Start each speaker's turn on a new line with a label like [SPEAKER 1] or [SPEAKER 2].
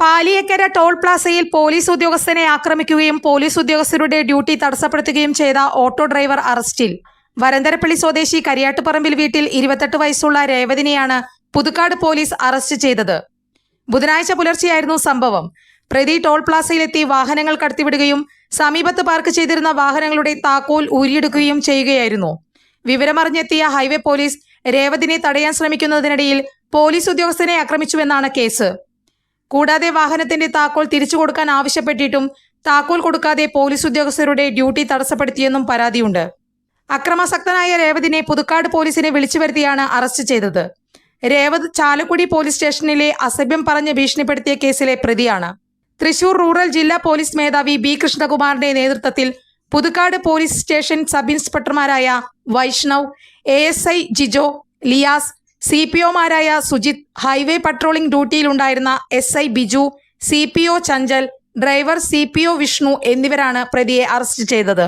[SPEAKER 1] Paliyekkara toll പ്ലാസയിൽ police ഉദ്യോഗസ്ഥനെ ആക്രമിക്കുകയും police ഉദ്യോഗസ്ഥരുടെ ഡ്യൂട്ടി തടസ്സപ്പെടുത്തുകയും ചെയ്ത ഓട്ടോ ഡ്രൈവർ അറസ്റ്റിൽ. വരന്തരപ്പള്ളി സ്വദേശി കരിയാട്ടുപറമ്പിൽ വീട്ടിൽ ഇരുപത്തെട്ട് വയസ്സുള്ള രേവതിനെയാണ് പുതുക്കാട് പോലീസ് അറസ്റ്റ് ചെയ്തത്. ബുധനാഴ്ച പുലർച്ചെയായിരുന്നു സംഭവം. പ്രതി ടോൾ പ്ലാസയിലെത്തി വാഹനങ്ങൾ കടത്തിവിടുകയും സമീപത്ത് പാർക്ക് ചെയ്തിരുന്ന വാഹനങ്ങളുടെ താക്കോൽ ഊരിയെടുക്കുകയും ചെയ്യുകയായിരുന്നു. വിവരമറിഞ്ഞെത്തിയ ഹൈവേ പോലീസ് രേവതിനെ തടയാൻ ശ്രമിക്കുന്നതിനിടയിൽ പോലീസ് ഉദ്യോഗസ്ഥനെ ആക്രമിച്ചുവെന്നാണ് കേസ്. കൂടാതെ വാഹനത്തിന്റെ താക്കോൽ തിരിച്ചു കൊടുക്കാൻ ആവശ്യപ്പെട്ടിട്ടും താക്കോൽ കൊടുക്കാതെ പോലീസ് ഉദ്യോഗസ്ഥരുടെ ഡ്യൂട്ടി തടസ്സപ്പെടുത്തിയെന്നും പരാതിയുണ്ട്. അക്രമാസക്തനായ രേവതിനെ പുതുക്കാട് പോലീസിനെ വിളിച്ചു വരുത്തിയാണ് അറസ്റ്റ് ചെയ്തത്. രേവത് ചാലക്കുടി പോലീസ് സ്റ്റേഷനിലെ അസഭ്യം പറഞ്ഞ് ഭീഷണിപ്പെടുത്തിയ കേസിലെ പ്രതിയാണ്. തൃശൂർ റൂറൽ ജില്ലാ പോലീസ് മേധാവി ബി കൃഷ്ണകുമാറിന്റെ നേതൃത്വത്തിൽ Puthukkad police station sub ഇൻസ്പെക്ടർമാരായ Vaishnav A S I Jijo Liyas C P ഒമാരായ Sujith highway patrolling ഡ്യൂട്ടിയിലുണ്ടായിരുന്ന S I Biju C P O Chanchal driver C P O Vishnu എന്നിവരാണ് പ്രതിയെ അറസ്റ്റ് ചെയ്തത്.